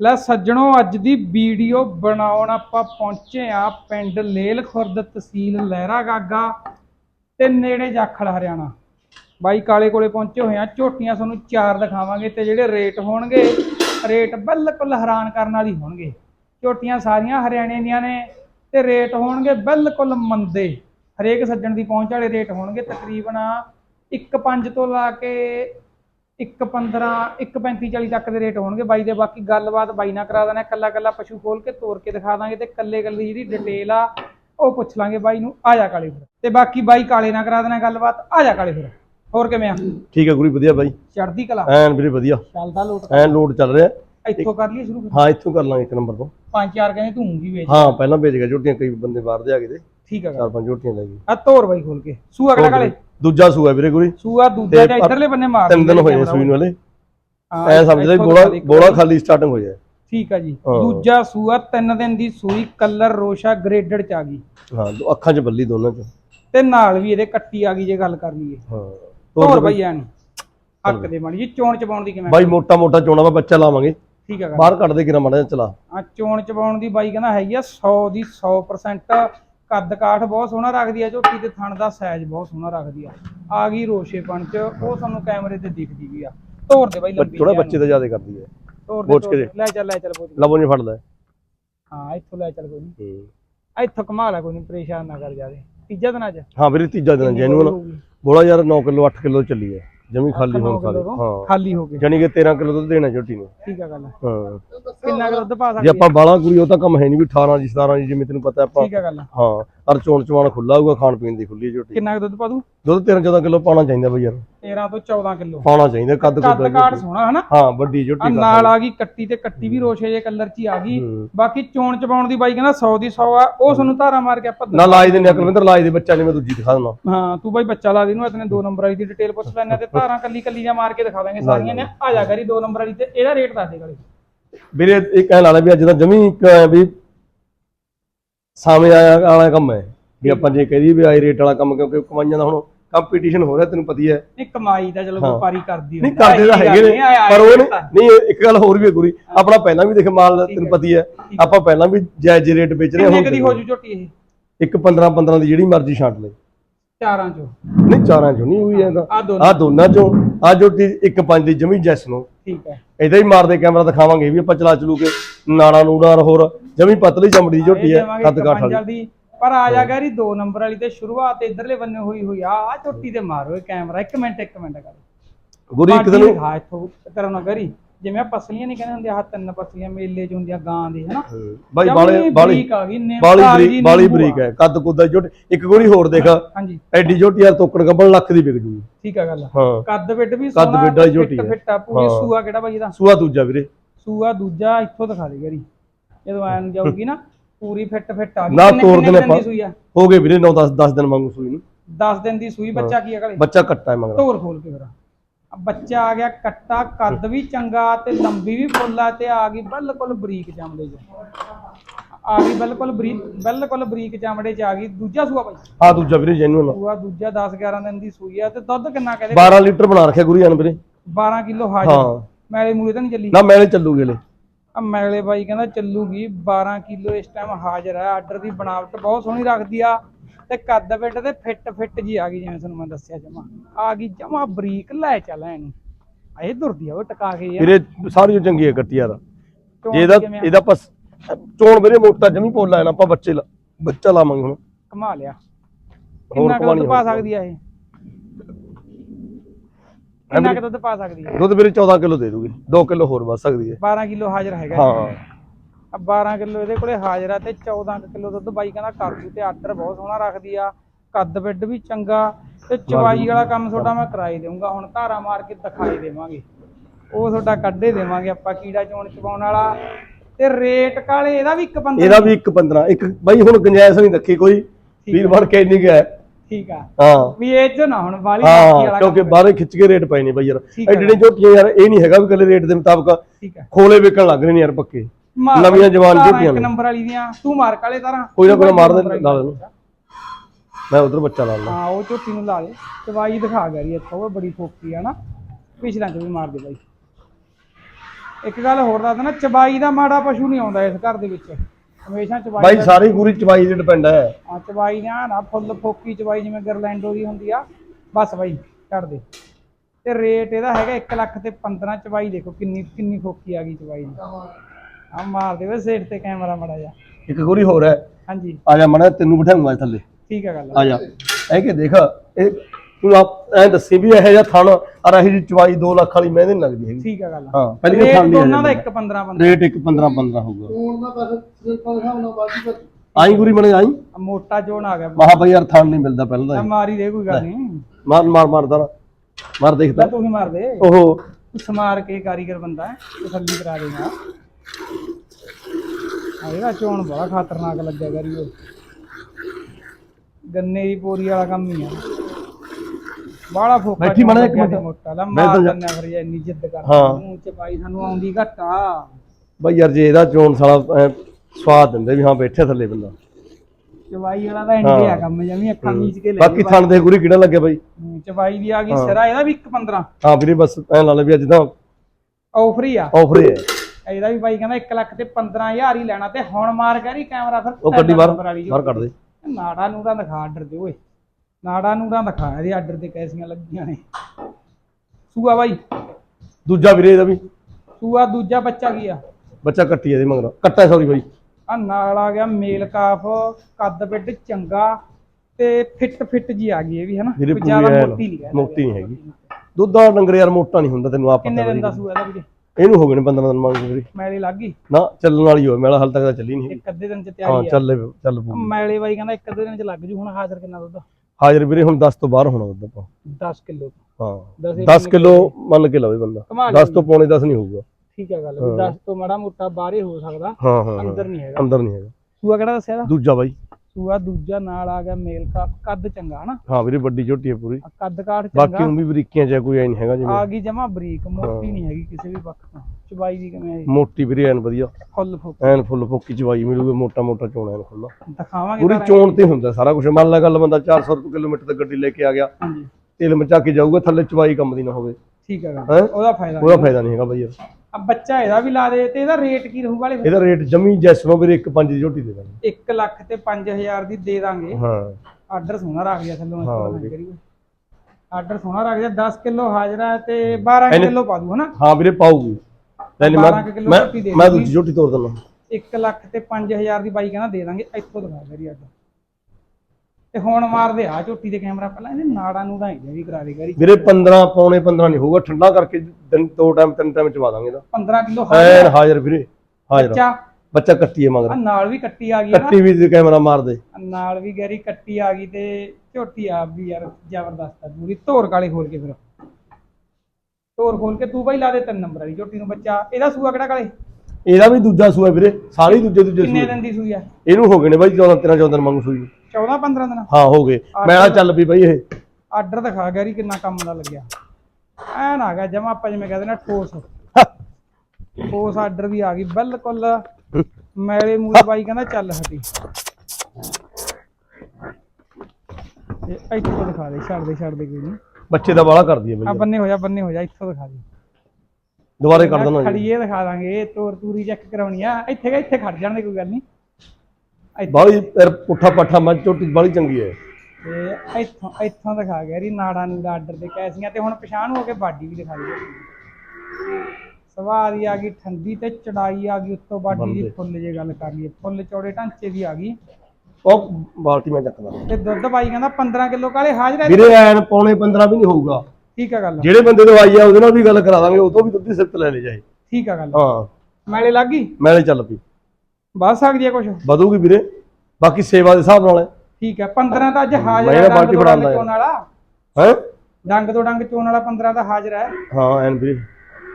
ਲੈ ਸੱਜਣੋ, ਅੱਜ ਦੀ ਵੀਡੀਓ ਬਣਾਉਣ ਆਪਾਂ ਪਹੁੰਚੇ ਆ ਪਿੰਡ ਲੇਲ ਖੁਰਦ ਤਹਿਸੀਲ ਲਹਿਰਾ ਗਾਗਾ ਤੇ ਨੇੜੇ ਜਾਖੜ ਹਰਿਆਣਾ। ਬਾਈ ਕਾਲੇ ਕੋਲੇ ਪਹੁੰਚੇ ਹੋਏ ਆ ਝੋਟੀਆਂ ਤੁਹਾਨੂੰ ਚਾਰ ਦਿਖਾਵਾਂਗੇ ਤੇ ਜਿਹੜੇ ਰੇਟ ਹੋਣਗੇ, ਰੇਟ ਬਿਲਕੁਲ ਹੈਰਾਨ ਕਰਨ ਵਾਲੀ ਹੋਣਗੇ। ਝੋਟੀਆਂ ਸਾਰੀਆਂ ਹਰਿਆਣੇ ਦੀਆਂ ਨੇ ਤੇ ਰੇਟ ਹੋਣਗੇ ਬਿਲਕੁਲ ਮੰਦੇ। ਹਰੇਕ ਸੱਜਣ ਦੀ ਪਹੁੰਚ ਵਾਲੇ ਰੇਟ ਹੋਣਗੇ ਤਕਰੀਬਨ 1.5 ਤੋਂ ਲਾ ਕੇ 1.15 1.35 40 ਤੱਕ ਦੇ ਰੇਟ ਹੋਣਗੇ। ਬਾਈ ਦੇ ਬਾਕੀ ਗੱਲਬਾਤ ਬਾਈ ਨਾਲ ਕਰਾ ਦੇਣਾ। ਕੱਲਾ ਕੱਲਾ ਪਸ਼ੂ ਖੋਲ ਕੇ ਤੋੜ ਕੇ ਦਿਖਾ ਦਾਂਗੇ ਤੇ ਕੱਲੇ ਕੱਲੇ ਜਿਹੜੀ ਡਿਟੇਲ ਆ ਉਹ ਪੁੱਛ ਲਾਂਗੇ ਬਾਈ ਨੂੰ। ਆ ਜਾ ਕਾਲੇ ਫਿਰ ਤੇ ਬਾਕੀ ਬਾਈ ਕਾਲੇ ਨਾਲ ਕਰਾ ਦੇਣਾ ਗੱਲਬਾਤ। ਆ ਜਾ ਕਾਲੇ ਫਿਰ ਹੋਰ ਕਿਵੇਂ ਆ? ਠੀਕ ਹੈ ਗੁਰੀ ਵਧੀਆ ਬਾਈ। ਚੜਦੀ ਕਲਾ। ਐਨ ਵੀਰੇ ਵਧੀਆ। ਚੱਲਦਾ ਲੋਟ। ਐਨ ਲੋਡ ਚੱਲ ਰਿਹਾ। ਇੱਥੋਂ ਕਰ ਲਈਏ ਸ਼ੁਰੂ? ਹਾਂ ਇੱਥੋਂ ਕਰ ਲਾਂਗੇ ਇੱਕ ਨੰਬਰ ਤੋਂ। ਪੰਜ ਚਾਰ ਕਹਿੰਦੇ ਤੂੰ ਵੀ ਵੇਚ। ਹਾਂ ਪਹਿਲਾਂ ਵੇਚ ਗਿਆ। ਝੋਟੀਆਂ ਕਈ ਬੰਦੇ ਬਾਹਰ ਦੇ ਆ ਗਏ ਤੇ ਠੀਕ ਆ ਚਾਰ ਪੰਜ ਝੋਟੀਆਂ ਲੈ ਗਏ। ਆ ਤੋਰ ਬਾਈ ਖੋਲ ਕੇ। ਸੂ ਅਗਲਾ ਕਾਲੇ? ਦੂਜਾ ਸੂਆ ਵੀਰੇ ਗੁਰੀ। ਸੂਆ ਦੂਜਾ ਜਾਂ ਇਧਰਲੇ ਬੰਨੇ ਮਾਰ ਤਿੰਨ ਦਿਨ ਹੋਏ ਸੂਈ ਨੂੰ ਹਲੇ। ਐ ਇੱਕ ਬੋਲਾ ਵਾਰੀ। ਖਾਲੀ ਸਟਾਰਟਿੰਗ ਹੋ। ਜਾਏ ਠੀਕ ਆ ਜੀ। ਦੂਜਾ ਸੂਆ ਤਿੰਨ ਦਿਨ ਦੀ ਸੂਈ ਕਲਰ ਰੋਸ਼ਾ ਗ੍ਰੇਡਡ ਚ ਆ ਗਈ। ਹਾਂ ਅੱਖਾਂ 'ਚ ਬੱਲੀ ਦੋਨਾਂ 'ਚ। ਤੇ ਨਾਲ ਵੀ ਇਹਦੇ ਕੱਟੀ ਆ ਗਈ ਜੇ ਗੱਲ ਕਰ ਲਈਏ ਹਾਂ। ਤੋਰ ਬਈ ਐਨ। ਹੱਕ ਦੇ ਮਾੜੀ ਜੀ ਚੋਣ ਚਬਾਉਣ ਦੀ ਕਿਵੇਂ ਬਾਈ ਮੋਟਾ ਮੋਟਾ ਚੋਣਾ ਵਾ ਬੱਚਾ ਲਾਵਾਂਗੇ। ਠੀਕ ਆ ਗੱਲ। ਬਾਹਰ ਕੱਢ ਦੇ ਕਿਰਾ ਮਾੜਾ ਜਿਹਾ ਚਲਾ। ਆ ਚੋਣ ਚਬਾਉਣ ਦੀ ਬਾਈ ਕਹਿੰਦਾ ਹੈਗੀ ਆ 100 ਦੀ 100% ਕੱਦ ਕਾਠ ਬਹੁਤ ਸੋਹਣਾ ਰੱਖਦੀ ਆ ਝੋਟੀ ਤੇ ਥਣ ਦਾ ਸਾਈਜ਼ ਬਹੁਤ ਸੋਹਣਾ ਰੱਖਦੀ ਆ। ਆ ਗਈ ਰੋਸ਼ੇਪਣ ਚ ਉਹ ਤੁਹਾਨੂੰ ਕੈਮਰੇ ਤੇ ਦਿਖਦੀ ਵੀ ਆ। ਤੋਰ ਦੇ ਬਾਈ ਲੰਬੀ ਥੋੜਾ ਬੱਚੇ ਦਾ ਜ਼ਿਆਦਾ ਕਰਦੀ ਹੈ ਤੋਰ ਦੇ। ਲੈ ਚੱਲ ਲੈ ਚੱਲ ਲਵੋ ਨਹੀਂ ਫੜਦਾ ਹਾਂ ਇੱਥੋਂ ਲੈ ਚੱਲ ਕੋਈ ਨਹੀਂ। ਇੱਥੋਂ ਕਮਾ ਲੈ ਕੋਈ ਨਹੀਂ ਪਰੇਸ਼ਾਨ ਨਾ ਕਰ ਜਾਵੇ ਤੀਜਾ ਦਿਨ ਅੱਜ ਹਾਂ ਵੀਰੇ ਤੀਜਾ ਦਿਨ ਜੈਨੂਨ ਬੋਲਾ ਯਾਰ 9 ਕਿਲੋ 8 ਕਿਲੋ ਚੱਲੀ ਹੈ ਜਮੀ ਖਾਲੀ ਹੋਣ ਖਾਲੀ ਹਾਂ। ਖਾਲੀ ਹੋ ਗਏ ਜਾਨੀ ਕਿ 13 ਕਿਲੋ ਦੁੱਧ ਦੇਣਾ ਝੋਟੀ ਨੂੰ। ਠੀਕ ਆ ਗੱਲ ਹਾਂ। ਕਿੰਨਾ ਕੁ ਦੁੱਧ ਪਾ ਜੇ ਸਕਦੇ ਆਪਾਂ ਬਾਲਾ ਗੁਰੀ ਉਹ ਤਾਂ ਕੰਮ ਹੈ ਨਹੀਂ ਵੀ 18 ਜੀ 17 ਜੀ ਜਿਵੇਂ ਤੈਨੂੰ ਪਤਾ ਆਪਾਂ। ਠੀਕ ਆ ਗੱਲ ਹਾਂ। ਅਰ ਚੋਣ ਚਵਾਣ ਖੁੱਲਾ ਹੋਊਗਾ ਖਾਣ ਪੀਣ ਦੀ ਖੁੱਲੀ ਝੋਟੀ ਕਿੰਨਾ ਕੁ ਦੁੱਧ ਪਾ ਦੂ? ਦੁੱਧ 13 14 ਕਿਲੋ ਪਾਉਣਾ ਚਾਹੀਦਾ ਬਈ ਯਾਰ। 13 ਤੋਂ 14 ਕਿਲੋ। ਪਾਉਣਾ ਚਾਹੀਦਾ ਕੱਦ ਕੱਦ ਕਾਠ ਸੋਹਣਾ ਹਨਾ? ਹਾਂ ਵੱਡੀ ਝੋਟੀ ਨਾਲ ਆ ਗਈ ਕੱਟੀ ਤੇ ਕੱਟੀ ਵੀ ਰੋਸ਼ੇ ਜੇ ਕਲਰ ਚ ਆ ਗਈ। ਬਾਕੀ ਚੋਣ ਚਬਾਉਣ ਦੀ ਬਾਈ ਕਹਿੰਦਾ 100 ਦੀ 100 ਆ ਉਹ ਤੁਹਾਨੂੰ ਧਾਰਾ ਮਾਰ ਕੇ ਆਪਾਂ ਨਾ ਲਾਜ ਦੇ ਨੇ ਅਕਲਵਿੰਦਰ ਲਾਜ ਦੇ ਬੱਚਾ ਨੇ ਮੈਂ ਦੂਜੀ ਦਿਖਾ ਦਿੰਦਾ। ਹਾਂ ਤੂੰ ਬਾਈ ਬੱਚਾ ਲਾ ਦੇ ਨੂੰ ਇਤਨੇ ਦੋ ਨੰਬਰ ਵਾਲੀ ਦੀ ਡਿਟੇਲ ਪੁੱਛ ਲੈਣੇ ਤੇ ਧਾਰਾਂ ਕੱਲੀ ਕੱਲੀ ਜਾਂ ਮਾਰ ਕੇ ਦਿਖਾ ਦਾਂਗੇ ਸਾਰੀਆਂ ਨੇ। ਆ ਜਾ ਕਰੀ ਦੋ ਨੰਬਰ ਵਾਲੀ ਤੇ ਇਹਦਾ ਰੇਟ ਦੱਸ ਦੇ ਗਲੀ। ਵੀਰੇ ਇਹ ਕਹਿਣ ਵਾਲਾ ਵੀ ਅੱਜ ਦਾ ਜਮੀ ਵੀ ਸਾਵੇਂ ਆਇਆ ਵਾਲਾ ਕੰਮ ਹੈ। ਵੀ ਆਪਾਂ ਜੇ ਕਹਦੀ ਵੀ ਆਈ ਰੇਟ ਵਾਲਾ ਕੰਮ ਕਿਉਂਕਿ ਕਮਾਈਆਂ ਦਾ ਹੁਣ ਕੰਪੀਟੀਸ਼ਨ ਹੋ ਰਿਹਾ ਤੈਨੂੰ ਪਤੀ ਹੈ। ਨਹੀਂ ਕਮਾਈ ਦਾ ਚਲੋ। ਵਪਾਰੀ ਕਰਦੀ ਨਹੀਂ ਕਰਦੇ ਤਾਂ ਹੈਗੇ ਨੇ ਪਰ ਉਹ ਨਹੀਂ ਇੱਕ ਗੱਲ ਹੋਰ ਵੀ ਹੈ ਗੁਰੀ ਆਪਣਾ ਪਹਿਲਾਂ ਵੀ ਦੇਖ ਮਾਲ ਤੈਨੂੰ ਪਤੀ ਹੈ। ਆਪਾਂ ਪਹਿਲਾਂ ਵੀ ਜਾਇਜ਼ ਰੇਟ ਵੇਚ ਰਹੇ ਕਿੰਨੇ ਹਾਂ ਕਦੀ ਹੋ ਜੂ ਝੋਟੀ ਇਹ? ਇੱਕ 15 15 ਦੀ ਜਿਹੜੀ ਮਰਜ਼ੀ ਛਾਂਟ ਲੈ। ਚਾਰਾਂ ਚੋਂ। ਨਹੀਂ ਚਾਰਾਂ ਚੋਂ ਨਹੀਂ ਹੋਈ ਜਾਂਦਾ ਆ ਦੋਨੋਂ ਆ ਦੋਨਾਂ ਚੋਂ। ਆ ਜੋਟੀ ਇੱਕ ਪੰਜ ਦੀ ਜਮੀ ਜੈਸ ਨੂੰ। ਠੀਕ ਹੈ। ਇਹਦਾ ਹੀ ਮਾਰਦੇ ਕੈਮਰਾ ਦਿਖਾਵਾਂਗੇ ਵੀ ਆਪਾਂ ਚਲਾ ਚਲੂ ਕੇ ਨਾੜਾ ਨੂੜਾ ਹੋਰ ਜਮੀ ਪਤਲੀ ਚਮੜੀ ਦੀ ਝੋਟੀ ਹੈ ਕੱਦ ਕਾਠ ਵਾਲੀ। ਪਰ ਆ ਜਾ ਗਰੀ ਦੋ ਨੰਬਰ ਵਾਲੀ ਤੇ ਸ਼ੁਰੂਆਤ ਇਧਰਲੇ ਬੰਨੇ ਹੋਈ ਹੋਈ ਆ ਆ ਝੋਟੀ ਤੇ ਮਾਰੋ ਇਹ ਕੈਮਰਾ। ਇੱਕ ਮਿੰਟ ਇੱਕ ਮਿੰਟ ਕਰ। ਗੁਰੀ ਇੱਕ ਦਿਨ ਦਿਖਾ ਇੱਥੋਂ ਤਰ੍ਹਾਂ ਨਾ ਕਰੀ। ਜਿਵੇਂ ਆਹ ਪਸਲੀਆਂ ਨਹੀਂ ਕਹਿੰਦੇ ਹੁੰਦੇ ਆ ਤਿੰਨ ਪਸਲੀਆਂ ਮੇਲੇ ਚ ਹੁੰਦੀਆਂ ਗਾਂ ਦੇ ਹਨਾ? ਬਾਈ ਬਾਲੇ ਬਾਲੀ ਨੇ ਬਾਲੀ ਬਰੀਕ ਬਾਲੀ। ਬਰੀਕ ਹੈ ਕੱਦ ਕੁੱਦਾ ਝੋਟੀ ਇੱਕ ਗੋਰੀ ਹੋਰ ਦੇਖ ਹਾਂਜੀ। ਐਡੀ ਝੋਟੀ ਯਾਰ ਤੋਕੜ ਗੱਬਣ ਲੱਖ ਦੀ ਵਿਕ ਜੂਗੀ। ਠੀਕ ਆ ਗੱਲ ਹਾਂ। ਕੱਦ ਬਿੱਡ ਵੀ ਕੱਦ ਬਿੱਡ ਵਾਲੀ ਝੋਟੀ ਫਿੱਟ ਹੈ। ਫਿੱਟ ਪੂਰੀ। ਸੂਆ ਕਿਹੜਾ ਬਾਈ ਇਹਦਾ? ਸੂਆ ਦੂਜਾ ਵੀਰੇ। ਸੂਆ ਦੂਜਾ ਇੱਥੋਂ ਦਿਖਾ ਦੇ ਗਰੀ ਜਦੋਂ ਐਨ ਜਾਊਗੀ ਨਾ ਪੂਰੀ ਫਿੱਟ ਫਿੱਟ ਆ ਗਈ। ਨਾ ਤੋੜ ਦੀ ਆ? ਹੋ ਗਏ ਵੀਰੇ 9 10 10 ਦਿਨ ਮੰਗੂ ਸੂਈ ਨੂੰ। 10 ਦਿਨ ਦੀ ਸੂਈ ਬੱਚਾ ਕੀ ਆ ਗਲੇ ਬੱਚਾ ਕੱਟਾ ਹੈ ਮਗਰ। ਧੋਰ ਖੋਲ ਕੇ ਫਿਰ। ਬੱਚਾ ਆ ਗਿਆ ਕੱਟਾ ਕੱਦ ਵੀ ਚੰਗਾ ਤੇ ਲੰਬੀ ਵੀ ਫੁੱਲ ਆ ਤੇ ਆ ਗਈ ਬਿਲਕੁਲ ਬਰੀਕ ਚਮੜੇ 'ਚ। ਆ ਗਈ ਬਿਲਕੁਲ ਬਰੀਕ ਬਿਲਕੁਲ ਬਰੀਕ ਚਮੜੇ 'ਚ ਆ ਗਈ। ਦੂਜਾ ਸੂਆ ਬਾਈ? ਆ ਦੂਜਾ ਵੀਰੇ ਜੈਨੂਨ ਸੂਆ ਦੂਜਾ 10 11 ਦਿਨ ਦੀ ਸੂਈ ਆ ਤੇ ਦੁੱਧ ਕਿੰਨਾ ਕਹਦੇ 12 ਲੀਟਰ ਬਣਾ ਰੱਖਿਆ ਗੁਰੀ ਜਾਨ ਵੀਰੇ। 12 ਕਿਲੋ ਹਾਜ਼ਰ। ਹਾਂ। ਮੈਲੇ ਮੂਲੇ ਤਾਂ ਨਹੀਂ ਚੱਲੀ? ਨਾ ਮੈਲੇ ਚੱਲੂਗੇ ਲੈ ਆ ਮੈਲੇ ਬਾਈ ਕਹਿੰਦਾ ਚੱਲੂਗੀ 12 ਕਿਲੋ ਇਸ ਟਾਈਮ ਹਾਜ਼ਰ ਹੈ ਆਰਡਰ ਦੀ ਬਣਾਵਟ ਬਹੁਤ ਸੋਹਣੀ ਰੱਖਦੀ ਆ। ਤੇ ਕੱਦ ਫਿੱਟ ਤੇ ਫਿੱਟ ਫਿੱਟ ਜੀ ਆ ਗਈ ਜਿਵੇਂ ਤੁਹਾਨੂੰ ਮੈਂ ਦੱਸਿਆ ਜਮਾ। ਆ ਗਈ ਜਮਾ ਬਰੀਕ ਲੈ ਚੱਲ ਇਹਨੂੰ। ਇਹ ਦੁਰਦੀ ਆ ਉਹ ਟਕਾ ਕੇ ਯਾਰ। ਵੀਰੇ ਸਾਰੀ ਚੰਗੀ ਹੈ ਕੱਟੀ ਯਾਰ। ਚੋਣ ਜੇ ਇਹਦਾ ਆ? ਇਹਦਾ ਪਸ ਚੋਣ ਵੀਰੇ ਮੋਟਾ ਜਮੀ ਪੋਲਾ ਨਾ ਆਪਾਂ ਬੱਚੇ ਲਾ- ਬੱਚਾ ਲਾਵਾਂਗੇ ਹੁਣ। ਕਮਾ ਲਿਆ। ਕਿੰਨਾ ਕੁ ਦੁੱਧ ਪਾ। ਸਕਦੀ ਆ ਇਹ? ਕਿੰਨਾ ਕੁ ਦੁੱਧ ਪਾ ਸਕਦੀ ਹੈ ਦੁੱਧ ਵੀਰੇ 14 ਕਿਲੋ ਦੇ ਦੂਗੀ। 2 ਕਿਲੋ ਹੋਰ ਵੱਧ ਸਕਦੀ ਹੈ। 12 ਕਿਲੋ ਹਾਜ਼ਰ ਹੈਗਾ। ਹਾਂ। ਆ 12 ਕਿਲੋ ਇਹਦੇ ਕੋਲੇ ਹਾਜ਼ਰ ਤੇ 14 ਕੁ ਕਿਲੋ ਦੁੱਧ ਬਾਈ ਕਹਿੰਦਾ ਦੂ ਤੇ ਆਰਡਰ ਬਹੁਤ ਸੋਹਣਾ ਰੱਖਦੀ ਆ ਕੱਦ ਬਿੱਡ ਵੀ ਚੰਗਾ ਤੇ ਚਵਾਈ ਵਾਲਾ ਕੰਮ ਤੁਹਾਡਾ ਮੈਂ ਕਰਾਈ ਦੇਵਾਂਗਾ ਹੁਣ ਧਾਰਾ ਮਾਰ ਕੇ ਦਿਖਾਈ ਦੇਵਾਂਗੇ। ਉਹ ਤੁਹਾਡਾ ਕੱਢੇ ਦੇਵਾਂਗੇ ਆਪਾਂ ਕੀੜਾ ਚੋਣ ਚਵਾਉਣ ਵਾਲਾ ਤੇ ਰੇਟ ਕਾਲੇ ਇਹਦਾ ਵੀ ਇੱਕ ਬੰਦਾ ਇਹਦਾ ਵੀ ਇੱਕ 15 ਇੱਕ ਬਾਈ ਹੁਣ ਗੁੰਜਾਇਸ਼ ਨਹੀਂ ਰੱਖੀ ਕੋਈ ਵੀਰ ਬਣ ਕੇ ਇੰਨੀ ਗਿਆ ਠੀਕ ਆ। ਹਾਂ। ਵੀ ਇਹ ਚ ਨਾ ਹੁਣ ਹਾਂ ਵਾਲਾ ਕਿਉਂਕਿ ਬਾਹਰੇ ਖਿੱਚ ਕੇ ਰੇਟ ਪਏ ਨੇ ਬਾਈ ਯਾਰ। ਐਡੀ ਝੋਟੀਆਂ ਯਾਰ ਇਹ ਨਹੀਂ ਹੈਗਾ ਵੀ ਕੱਲੇ ਰੇਟ ਦੇ ਮੁਤਾਬਕ ਖੋਲੇ ਵਿਕਣ ਲੱਗ ਰਹੇ ਨੇ ਯਾਰ ਪੱਕੇ। ਮਾਰ ਨਵੀਆਂ ਜਵਾਨ ਝੋਟੀਆਂ ਇੱਕ ਨੇ। ਨੰਬਰ ਵਾਲੀ ਦੀਆਂ ਤੂੰ ਮਾਰ ਕਾਲੇ ਤਾਰਾਂ ਕੋਈ ਨਾ ਕੋਈ ਤੂੰ ਮਾਰ ਦੇ ਨੰਬਰ ਵਾਲੀ ਲਾ ਲੈਨੂੰ ਮੈਂ ਉਧਰ ਬੱਚਾ ਲਾ ਲਾਂ ਹਾਂ ਉਹ ਝੋਟੀ ਨੂੰ ਲਾ ਦੇ। ਚਵਾਈ ਦਿਖਾ ਗਿਆ ਰਹੀ ਇੱਥੋਂ ਉਹ ਬੜੀ ਫੋਕੀ ਆ ਨਾ। ਪਿਛਲਾਂ ਚ ਵੀ ਮਾਰ ਦੇ ਬਾਈ। ਇੱਕ ਗੱਲ ਹੋਰ ਦੱਸ ਦੇਣਾ ਚਬਾਈ ਦਾ ਮਾੜਾ ਪਸ਼ੂ ਨਹੀਂ ਆਉਂਦਾ ਇਸ ਘਰ ਦੇ ਵਿੱਚ। ਹਮੇਸ਼ਾ ਚਬਾਈ ਬਾਈ ਸਾਰੀ ਪੂਰੀ ਚਵਾਈ ਤੇ ਡਿਪੈਂਡ ਹੈ। ਆ ਚਬਾਈ ਨਾ ਨਾ ਫੁੱਲ ਫੋਕੀ ਚਬਾਈ ਜਿਵੇਂ ਗਰਲੈਂਡੋ ਦੀ ਹੁੰਦੀ ਆ। ਬਸ ਬਾਈ ਛੱਡ ਦੇ। ਤੇ ਰੇਟ ਇਹਦਾ ਹੈਗਾ 1 ਲੱਖ ਤੇ 15 ਚਬਾਈ ਦੇਖੋ ਕਿੰਨੀ ਕਿੰਨੀ ਫੋਕੀ ਆ ਗਈ ਚਬਾਈ ਦੀ। ਆ ਮਾਰ ਦੇ ਵੇ ਸੇਟ ਤੇ ਕੈਮਰਾ ਮੜਾ ਜਾ ਇੱਕ ਗੁਰੀ ਹੋਰ ਹੈ। ਹਾਂਜੀ। ਆ ਜਾ ਮਣਾ ਤੈਨੂੰ ਬਿਠਾਉਂਗਾ ਥੱਲੇ। ਠੀਕ ਆ ਗੱਲ। ਆ ਜਾ। ਇਹ ਕਿ ਦੇਖ ਇਹ ਤੂੰ ਆਪ ਐ ਦੱਸੀ ਵੀ ਇਹੋ ਜਿਹਾ ਥਣ ਔਰ ਇਹੋ ਜਿਹੀ ਚਵਾਈ 2 ਲੱਖ ਵਾਲੀ ਮੈਂ ਨਹੀਂ ਲੱਗਦੀ ਹੈਗੀ। ਠੀਕ ਆ ਗੱਲ। ਹਾਂ ਪਹਿਲੀ ਥਣ ਦੀ ਦੋਨਾਂ ਦਾ 1 15 15 ਰੇਟ ਇੱਕ 15 15 ਹੋਊਗਾ। ਹੁਣ ਨਾ ਪੈਸੇ ਸਿਰਫਾਂ ਹਿਸਾਬ ਨਾਲ ਬਾਕੀ ਪਰ ਆਈ ਗੁਰੀ ਮਣੇ ਆਈ? ਮੋਟਾ ਜੋਨ ਆ ਗਿਆ। ਮਹਾ ਬਈ ਯਾਰ ਥਣ ਨਹੀਂ ਮਿਲਦਾ ਪਹਿਲਾਂ ਤਾਂ ਮਾਰੀ ਦੇ ਕੋਈ ਗੱਲ ਨਹੀਂ। ਮਾਰ ਮਾਰ ਮਾਰਦਾ ਨਾ। ਮਾਰ ਦੇਖਦਾ ਤੂੰ। ਹੀ ਮਾਰ ਦੇ। ਓਹੋ। ਤੂੰ ਸਮਾਰ ਕੇ ਕਾਰੀਗਰ ਬੰਦਾ ਹੈ ਤਸੱਲੀ ਕਰਾ ਦੇਗਾ ਆਏਗਾ ਚੋਣ ਬੜਾ ਖਤਰਨਾਕ ਲੱਗਿਆ ਕਰੀ ਉਹ ਗੰਨੇ ਦੀ ਪੋਰੀ ਵਾਲਾ ਕੰਮ ਹੀ ਆ। ਬਾਲਾ ਫੋਕਾ ਬੈਠੀ ਮਾੜਾ ਇੱਕ ਮਿੰਟ। ਮੋਟਾ। ਲਾ ਮੈਂ ਮਾਰ ਤਾਂ ਜਾ- ਦੰਨਾ ਫਿਰ ਜੇ ਇੰਨੀ ਜਿੱਦ ਕਰ ਹਾਂ। ਮੂੰਹ ਚ ਪਾਈ ਸਾਨੂੰ ਆਉਂਦੀ ਘਟਾ ਬਈ ਯਾਰ ਜੇ ਇਹਦਾ ਚੋਣ ਸਾਲਾ ਸਵਾਦ ਦਿੰਦੇ ਵੀ ਹਾਂ ਬੈਠੇ ਥੱਲੇ ਬੰਦਾ। ਚਵਾਈ ਵਾਲਾ ਤਾਂ ਇੰਡੀਆ ਹਾਂ। ਕੰਮ ਜਮੀ ਅੱਖਾਂ ਮੀਚ ਕੇ ਲੈ ਬਾਕੀ ਥਣ ਦੇ ਗੁਰੀ ਕਿਹੜਾ ਲੱਗਿਆ ਬਾਈ? ਚਵਾਈ ਦੀ ਆ ਗਈ। ਸਿਰਾ ਇਹਦਾ ਵੀ 1 15 ਹਾਂ ਵੀਰੇ ਬਸ ਐ ਲਾ ਲੈ ਵੀ ਅੱਜ ਤਾਂ ਆਫਰ ਹੀ ਆ। ਆਫਰ ਹੈ ਇਹਦਾ ਵੀ ਬਾਈ ਕਹਿੰਦਾ 1 ਲੱਖ ਤੇ 15000 ਹੀ ਲੈਣਾ ਤੇ ਹੁਣ ਮਾਰ ਕਰੀ ਕੈਮਰਾ ਫਿਰ ਉਹ ਗੱਡੀ ਬਾਹਰ ਬਾਹਰ ਕੱਢ ਦੇ। ਨਾੜਾ ਨੂੰ ਤਾਂ ਦਿਖਾ ਆਰਡਰ ਦੇ ਓਏ। ਨਾੜਾ ਨੂੰ ਤਾਂ ਦਿਖਾ ਇਹਦੇ ਆਰਡਰ ਤੇ ਕੈਸੀਆਂ ਲੱਗੀਆਂ ਨੇ। ਸੂਆ ਬਾਈ। ਦੂਜਾ ਵੀਰੇ ਇਹਦਾ ਵੀ। ਸੂਆ ਦੂਜਾ ਬੱਚਾ ਕੀ ਆ? ਬੱਚਾ ਕੱਟੀ ਇਹਦੇ ਮਗਰ। ਕੱਟਾ ਸੌਰੀ ਬਾਈ। ਆ ਨਾਲ ਆ ਗਿਆ ਮੇਲ ਕਾਫ ਕੱਦ ਬਿੱਡ ਚੰਗਾ ਤੇ ਫਿੱਟ ਫਿੱਟ ਜੀ ਆ ਗਈ ਇਹ ਵੀ ਹਨਾ? ਜ਼ਿਆਦਾ ਮੋਟੀ ਨਹੀਂ ਹੈ ਮੋਟੀ ਨਹੀਂ ਹੈਗੀ। ਦੁੱਧ ਦਾ ਡੰਗਰ ਯਾਰ ਮੋਟਾ ਨਹੀਂ ਹੁੰਦਾ ਤੈਨੂੰ ਆਪ ਕਿੰਨੇ ਦਿਨ ਦਾ ਸੂਆ ਇਹਦਾ ਵੀਰੇ? ਇਹਨੂੰ ਹੋ ਗਏ ਨੇ 15 ਦਿਨ ਮੰਗ ਵੀਰੇ ਮੈਲੇ ਲੱਗ ਗਈ? ਨਾ ਚੱਲਣ ਵਾਲੀ ਹੋਵੇ ਮੇਲਾ ਹਾਲ ਤੱਕ ਤਾਂ ਚੱਲੀ ਨਹੀਂ। ਇੱਕ ਅੱਧੇ ਦਿਨ ਚ ਹਾਂ ਤਿਆਰੀ ਆ। ਚੱਲ ਚੱਲ ਪਊ ਮੈਲੇ ਬਾਈ ਕਹਿੰਦਾ ਇੱਕ ਅੱਧੇ ਦਿਨ ਚ ਲੱਗ ਜੂ ਹੁਣ ਹਾਜ਼ਰ ਕਿੰਨਾ ਦੁੱਧ? ਹਾਜ਼ਰ ਵੀਰੇ ਹੁਣ 10 ਤੋਂ ਬਾਹਰ ਹੋਣਾ ਦੁੱਧ ਆਪਾਂ। 10 ਕਿਲੋ। ਹਾਂ ਦਸ ਹੀ 10 ਕਿਲੋ ਮੰਨ ਕੇ ਲਵੇ ਬੰਦਾ। ਕਮਾ 10 ਤੋਂ ਪੌਣੇ 10 ਨਹੀਂ ਹੋਊਗਾ। ਠੀਕ ਹੈ ਗੱਲ ਵੀ 10 ਤੋਂ ਮਾੜਾ ਮੋਟਾ ਬਾਹਰ ਹੀ ਹੋ ਸਕਦਾ। ਹਾਂ ਹਾਂ ਹਾਂ। ਅੰਦਰ ਨਹੀਂ ਹੈਗਾ। ਅੰਦਰ ਨਹੀਂ ਹੈਗਾ। ਸੂਆ ਕਿਹੜਾ ਦੱਸਿਆ ਦੂਜਾ ਬਾਈ। ਸੂਆ ਦੂਜਾ ਨਾਲ ਆ ਗਿਆ ਮੇਲ ਕਾ ਕੱਦ ਚੰਗਾ ਹਨਾ? ਹਾਂ ਵੀਰੇ ਵੱਡੀ ਝੋਟੀ ਹੈ ਪੂਰੀ। ਆ ਕੱਦ ਕਾਠ ਬਾਕੀ ਚੰਗਾ ਉਹ ਵੀ ਬਰੀਕੀਆਂ ਚ ਕੋਈ ਐ ਨਹੀਂ ਹੈਗਾ ਆ ਜਿਵੇਂ ਗਈ ਜਮਾ ਬਰੀਕ ਮੋਟੀ ਨਹੀਂ ਹੈਗੀ ਕਿਸੇ ਵੀ ਪੱਖ ਤੋਂ। ਚਬਾਈ ਦੀ ਕਿਵੇਂ ਆਈ ਮੋਟੀ ਵੀਰੇ ਐਨ ਵਧੀਆ। ਫੁੱਲ ਫੁੱਕ ਐਨ ਫੁੱਲ ਫੋਕੀ ਚਵਾਈ ਮਿਲੂਗੀ ਮੋਟਾ ਮੋਟਾ ਚੋਣਾ ਐਨ ਖੁੱਲਾ ਦਿਖਾਵਾਂਗੇ ਪੂਰੀ ਚੋਣ ਤੇ ਹੁੰਦਾ ਸਾਰਾ ਕੁਝ ਮੰਨ ਲੈ ਗੱਲ ਬੰਦਾ 400 ਰੁਪਏ ਕਿਲੋਮੀਟਰ ਤੇ ਗੱਡੀ ਲੈ ਕੇ ਆ ਗਿਆ। ਹਾਂਜੀ। ਤੇਲ ਮਚਾ ਕੇ ਜਾਊਗਾ ਥੱਲੇ ਚਵਾਈ ਕੰਮ ਦੀ ਨਾ ਹੋਵੇ। ਠੀਕ ਹੈਗਾ? ਉਹਦਾ ਫਾਇਦਾ ਉਹਦਾ ਫਾਇਦਾ ਨਹੀਂ ਹੈਗਾ ਬਾਈ ਆ ਬੱਚਾ ਇਹਦਾ ਵੀ ਲਾ ਦੇ ਤੇ ਇਹਦਾ ਰੇਟ ਕੀ ਰਹੂ ਵਾਲੇ ਇਹਦਾ ਰੇਟ ਜਮੀ ਜੈਸਨੋ ਵੀਰੇ 1.5 ਦੀ ਝੋਟੀ ਦੇ ਦਾਂਗੇ। 1 ਲੱਖ ਤੇ 5000 ਦੀ ਦੇ ਦਾਂਗੇ। ਹਾਂ। ਆਰਡਰ ਸੋਹਣਾ ਰੱਖ ਗਿਆ ਥੱਲੋਂ ਇਸ ਤਰ੍ਹਾਂ। ਕਰੀਏ। ਆਰਡਰ ਸੋਹਣਾ ਰੱਖ ਗਿਆ 10 ਕਿਲੋ ਹਾਜ਼ਰਾ ਤੇ 12 ਇਹਨੇ- ਕਿਲੋ ਪਾ ਦੂ ਹਨਾ? ਹਾਂ ਵੀਰੇ ਪਾਊਗੀ। ਨਹੀਂ 12 ਕੁ ਕਿੱਲੋ ਮੈਂ ਮੈਂ। ਦੂਜੀ ਝੋਟੀ ਤੋੜ ਦਿੰਦਾ। 1 ਲੱਖ ਤੇ 5000 ਦੀ ਬਾਈ ਕਹਿੰਦਾ ਦੇ ਦਾਂਗੇ ਇੱਥੋਂ ਦਿਖਾ ਮੇਰੀ ਆਰਡਰ। ਤੇ ਹੁਣ ਮਾਰਦੇ ਆ ਝੋਟੀ ਦੇ ਕੈਮਰਾ ਪਹਿਲਾਂ ਇਹਦੇ ਨਾੜਾਂ ਨੂੰ ਢਾਈ ਵੀ ਕਰਾ ਦੇ ਕਰੀ ਵੀਰੇ 15 ਪੌਣੇ 15 ਨਹੀਂ ਹੋਊਗਾ ਠੰਡਾ ਕਰਕੇ ਦਿਨ ਦੋ ਟਾਈਮ ਤਿੰਨ ਟਾਈਮ ਚਵਾ ਦਾਂਗੇ ਇਹਦਾ। 15 ਕਿਲੋ ਐਨ ਹਾਜ਼ਰ ਵੀਰੇ ਹਾਜ਼ਰ ਬੱਚਾ? ਬੱਚਾ ਕੱਟੀ ਹੈ ਆ ਮਗਰ। ਨਾਲ ਵੀ ਕੱਟੀ ਆ ਗਈ ਨਾ। ਕੱਟੀ ਵੀ ਕੈਮਰਾ ਮਾਰ ਦੇ ਨਾਲ ਵੀ ਗੈਰੀ ਕੱਟੀ ਆ ਗਈ ਤੇ ਝੋਟੀ ਆ ਵੀ ਯਾਰ ਜ਼ਬਰਦਸਤ ਆ ਪੂਰੀ। ਧੋਰ ਕਾਲੇ ਖੋਲ ਕੇ ਫਿਰ। ਧੋਰ ਖੋਲ ਕੇ ਤੂੰ ਬਾਈ ਲਾ ਦੇ ਤਿੰਨ ਨੰਬਰ ਵਾਲੀ ਝੋਟੀ ਨੂੰ ਬੱਚਾ। ਇਹਦਾ ਸੂਆ ਕਿਹੜਾ ਕਾਲੇ? ਇਹਦਾ ਵੀ ਦੂਜਾ ਸੂਆ ਵੀਰੇ ਸਾਰੇ ਦੂਜੇ ਦੂਜੇ ਕਿੰਨੇ ਸੂਏ। ਦਿਨ ਦੀ ਸੂਈ ਆ? ਇਹਨੂੰ ਹੋ ਗਏ ਨੇ ਬਾਈ 14 13 14 ਮੰਗ ਸੂਈ। 14 15 ਦਿਨ। ਹਾਂ ਹੋ ਗਏ। ਚੱਲ ਪਈ ਬਾਈ ਇਹ। ਆਰਡਰ ਦਿਖਾ ਗੈਰੀ ਕਿੰਨਾ ਕੰਮ ਦਾ ਲੱਗਿਆ। ਐਨ ਆ ਗਿਆ ਜਮਾ ਆਪਾਂ ਜਿਵੇਂ ਕਹਿੰਦੇ ਨਾ ਠੋਸ। ਠੋਸ ਆਰਡਰ ਵੀ ਆ ਗਈ। ਬਿਲਕੁਲ ਮੈਲੇ ਮੂਲੇ ਬਾਈ ਕਹਿੰਦਾ ਚੱਲ ਹਟੀ। ਇਹ ਇੱਥੋਂ ਦਿਖਾ ਦੇ ਛੱਡ ਦੇ ਛੱਡ ਦੇ ਕੋਈ ਨਹੀਂ। ਬੱਚੇ ਦਾ ਬਾਲਾ ਕਰਦੀ ਹੈ ਆ ਬਾਈ ਬੰਨੇ ਹੋ ਜਾ ਬੰਨੇ ਹੋ ਜਾ ਇੱਥੋਂ ਦਿਖਾ ਦੇ। ਦੁਬਾਰੇ ਕਰ ਦੇਣਾ ਖੜੀਏ ਦਿਖਾ ਦਾਂਗੇ ਤੋਰ ਤੂਰੀ ਚੈੱਕ ਕਰਾਉਣੀ ਆ। ਇੱਥੇ ਕਿ ਇੱਥੇ ਖੜ ਜਾਣ ਦੀ ਕੋਈ ਗੱਲ ਨਹੀਂ। ਬਾਲੀ ਯਾਰ ਪੁੱਠਾ ਪੱਠਾ ਮੱਝ ਝੋਟੀ ਬਾਲੀ ਚੰਗੀ ਹੈ। ਤੇ ਇੱਥੋਂ ਇੱਥੋਂ ਦਿਖਾ ਗਿਆ ਰੀ ਨਾੜਾ ਨੂੰ ਆਰਡਰ ਤੇ ਕੈਸੀਆਂ ਤੇ ਹੁਣ ਪਛਾਣ ਹੋ ਕੇ ਬਾਡੀ ਵੀ ਦਿਖਾ ਲਈ ਸਵਾਰੀ ਆ ਗਈ ਠੰਡੀ ਤੇ ਚੜਾਈ ਆ ਗਈ ਉੱਤੋਂ ਬਾਡੀ ਦੀ। ਫੁੱਲ ਜੇ ਗੱਲ ਕਰ ਲਈਏ ਫੁੱਲ ਚੌੜੇ ਢਾਂਚੇ ਦੀ ਆ ਗਈ। ਉਹ ਬਾਲਟੀ ਮੈਂ ਚੱਕਦਾ। ਤੇ ਦੁੱਧ ਬਾਈ ਕਹਿੰਦਾ 15 ਕਿਲੋ ਕਾਲੇ ਹਾਜ਼ਰ ਹੈ। ਵੀਰੇ ਐਨ ਪੌਣੇ 15 ਵੀ ਨਹੀਂ ਹੋਊਗਾ। ਠੀਕ ਆ ਗੱਲ। ਜਿਹੜੇ ਬੰਦੇ ਤੋਂ ਆਈ ਆ ਉਹਦੇ ਨਾਲ ਵੀ ਗੱਲ ਕਰਾ ਦਾਂਗੇ ਉਹ ਤੋਂ ਵੀ ਦੁੱਧ ਦੀ ਸਿਫਤ ਲੈ ਲੈ ਜਾਏ ਠੀਕ ਆ ਗੱਲ। ਹਾਂ। ਮੈਲੇ ਲੱਗ ਗਈ? ਮੈਲੇ ਚੱਲ ਪਈ। ਵੱਧ ਸਕਦੀ ਆ ਕੁਛ? ਵਧੂਗੀ ਵੀਰੇ। ਬਾਕੀ ਸੇਵਾ ਦੇ ਹਿਸਾਬ ਨਾਲ ਠੀਕ ਆ 15 ਤਾਂ ਅੱਜ ਹਾਜ਼ਰ ਹੈ ਡੰਗ ਤੋਂ ਡੰਗ। ਚੋਣ ਵਾਲਾ। ਹੈ? ਡੰਗ ਤੋਂ ਡੰਗ ਚੋਣ ਵਾਲਾ 15 ਦਾ ਹਾਜ਼ਰ ਹੈ ਹਾਂ ਐਨ ਵੀਰੇ।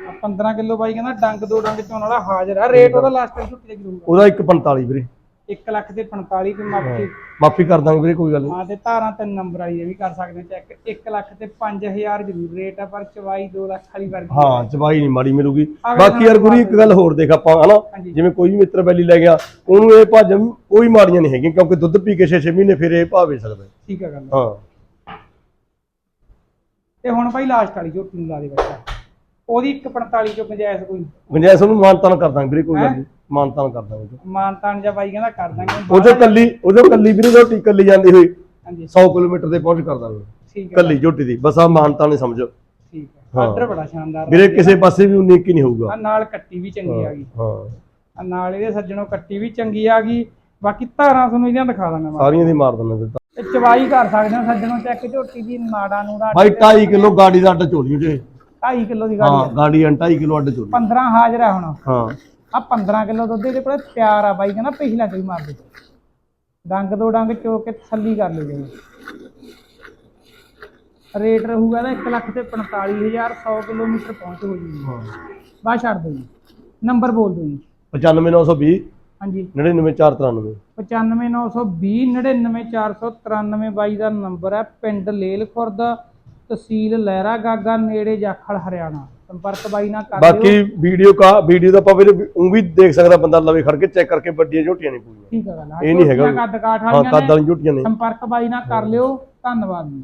ਆਹ 15 ਕਿਲੋ ਬਾਈ ਕਹਿੰਦਾ ਡੰਗ ਦੋ ਡੰਗ ਚੋਣ ਵਾਲਾ ਹਾਜ਼ਰ ਹੈ ਰੇਟ ਉਹਦਾ ਲਾਸਟ ਛੁੱਟੀ ਤੇ ਕਰੂਗਾ ਉਹਦਾ 145 ਵੀਰੇ। 1 ਲੱਖ ਤੇ 45 ਤੇ ਮਾਪੀ ਮਾਫੀ ਕਰ ਦਾਂਗੇ ਵੀਰੇ ਕੋਈ ਗੱਲ ਨਹੀਂ। ਹਾਂ ਤੇ ਧਾਰਾਂ ਤਿੰਨ ਨੰਬਰ ਵਾਲੀ ਇਹ ਵੀ ਕਰ ਸਕਦੇ ਚੈੱਕ 1 ਲੱਖ ਤੇ 5000 ਜ਼ਰੂਰ ਰੇਟ ਆ ਪਰ ਚਵਾਈ 2 ਲੱਖ ਵਾਲੀ ਵਰਗੀ ਹਾਂ ਚਬਾਈ ਨਹੀਂ ਮਾੜੀ ਮਿਲੂਗੀ। ਬਾਕੀ ਯਾਰ ਗੁਰੀ ਇੱਕ ਗੱਲ ਹੋਰ ਦੇਖ ਆਪਾਂ ਹਨਾ। ਜਿਵੇਂ ਕੋਈ ਵੀ ਮਿੱਤਰ ਬੈਲੀ ਲੈ ਗਿਆ ਉਹਨੂੰ ਇਹ ਭੱਜ ਕੋਈ ਮਾੜੀਆਂ ਨਹੀਂ ਹੈਗੀਆਂ ਕਿਉਂਕਿ ਦੁੱਧ ਪੀ ਕੇ 6-6 ਮਹੀਨੇ ਫਿਰ ਇਹ ਭਾਅ ਵੇਚ ਸਕਦਾ। ਹੈ। ਠੀਕ ਆ ਗੱਲ। ਹਾਂ। ਤੇ ਹੁਣ ਭਾਈ ਲਾਸਟ ਵਾਲੀ ਝੋਟੀ ਨੂੰ ਲਾ ਦੇ ਬੱਚਾ। ਉਹਦੀ 145 ਚੋਂ ਗੁੰਜਾਇਸ਼ ਕੋਈ ਗੁੰਜਾਇਸ਼ ਉਹਨੂੰ ਮਾਨਤਾਨ ਕਰ ਦਾਂਗੇ ਵੀਰੇ ਕੋਈ ਗੱਲ ਨਹੀਂ। ਮਾਨਤਾਨ ਕਰ ਦਾਂਗੇ ਮਾਨਤਾਨ ਜਾਂ ਬਾਈ ਕਹਿੰਦਾ ਕਰ ਦਾਂਗੇ। ਉਹ ਜੋ ਕੱਲੀ ਉਹ ਜੋ ਕੱਲੀ ਵੀਰੇ ਰੋਟੀ ਕੱਲੀ ਜਾਂਦੀ ਹੋਈ। ਹਾਂਜੀ। 100 ਕਿਲੋਮੀਟਰ ਤੇ ਪਹੁੰਚ ਕਰ ਦਾਂਗੇ। ਠੀਕ ਹੈ। ਕੱਲੀ ਝੋਟੀ ਦੀ। ਬਸ ਆ ਮਾਨਤਾਨ ਨਹੀਂ ਸਮਝੋ। ਠੀਕ ਹੈ। ਹਾਂ। ਆਰਡਰ ਬੜਾ ਸ਼ਾਨਦਾਰ ਵੀਰੇ ਕਿਸੇ ਪਾਸੇ ਵੀ 19 ਕੀ ਨਹੀਂ ਆ ਹੋਊਗਾ ਨਾਲ ਕੱਟੀ ਵੀ ਚੰਗੀ ਆ ਗਈ। ਹਾਂ। ਆ ਨਾਲ ਇਹਦੇ ਸੱਜਣੋਂ ਕੱਟੀ ਵੀ ਚੰਗੀ ਆ ਗਈ। ਬਾਕੀ ਧਾਰਾਂ ਤੁਹਾਨੂੰ ਇਹਦੀਆਂ ਦਿਖਾ ਦਾਂਗਾ ਸਾਰੀਆਂ ਦੀ ਮਾਰ ਦਿੰਦਾ ਤਾਂ ਚਵਾਈ ਕਰ ਸਕਦੇ ਹੋ ਸੱਜਣੋਂ ਚੈੱਕ ਝੋਟੀ ਦੀ ਨਾੜਾ ਨੂੰ ਦਾ ਬਾਈ 2.5 ਕਿਲੋ ਗਾੜੀ ਦਾ ਅੱਡ ਚੋਲੀ ਜੇ। 2.5 ਕਿਲੋ ਦੀ ਹਾਂ ਗਾੜੀ ਗਾੜੀ 2.5 ਕਿਲੋ ਅੱਡ ਚੋਲੀ। 15 ਹਾਜ਼ਰ ਹੈ ਹੁਣ। ਹਾਂ। ਆ 15 ਕਿਲੋ ਦੁੱਧ ਇਹਦੇ ਕੋਲੇ ਤਿਆਰ ਆ ਬਾਈ ਕਹਿੰਦਾ ਪਿਛਲਾ ਚੋਈ ਮਾਰ ਦੇ। ਡੰਗ ਦੋ ਡੰਗ ਚੋ ਕੇ ਤਸੱਲੀ ਕਰ ਲਿਓ ਜੀ ਰੇਟ ਰਹੂਗਾ ਦਾ 1 ਲੱਖ ਤੇ 45000 100 ਕਿਲੋਮੀਟਰ ਪਹੁੰਚ ਹੋ ਜੂਗੀ। ਬਸ ਛੱਡ ਦਿਓ ਜੀ। ਨੰਬਰ ਬੋਲ ਦਿਓ ਜੀ। 95920 ਹਾਂਜੀ। 99493 95920 99493 ਬਾਈ ਦਾ ਨੰਬਰ ਹੈ। ਪਿੰਡ ਲੇਲ ਖੁਰਦ ਤਹਿਸੀਲ ਲਹਿਰਾ ਗਾਗਾ ਨੇੜੇ ਜਾਖਲ ਹਰਿਆਣਾ। ਸੰਪਰਕ ਬਾਈ ਨਾਲ ਕਰ ਬਾਕੀ ਵੀਡੀਓ ਕਾ ਵੀਡੀਓ ਦਾ ਆਪਾਂ ਵੀਰੇ ਉਹ ਵੀ ਦੇਖ ਸਕਦਾ ਬੰਦਾ ਲਵੇ ਖੜ ਕੇ ਚੈੱਕ ਕਰਕੇ ਵੱਡੀਆਂ ਝੋਟੀਆਂ ਨਹੀਂ ਪੂਰੀਆਂ। ਠੀਕ ਹੈ ਗੱਲ ਇਹ ਨਹੀਂ ਹੈਗਾ ਕੱਦ ਕਾਠ ਵਾਲੀਆਂ ਕੱਦ ਵਾਲੀਆਂ ਝੋਟੀਆਂ ਨੇ। ਸੰਪਰਕ ਬਾਈ ਨਾਲ ਕਰ ਲਿਓ। ਧੰਨਵਾਦ ਜੀ।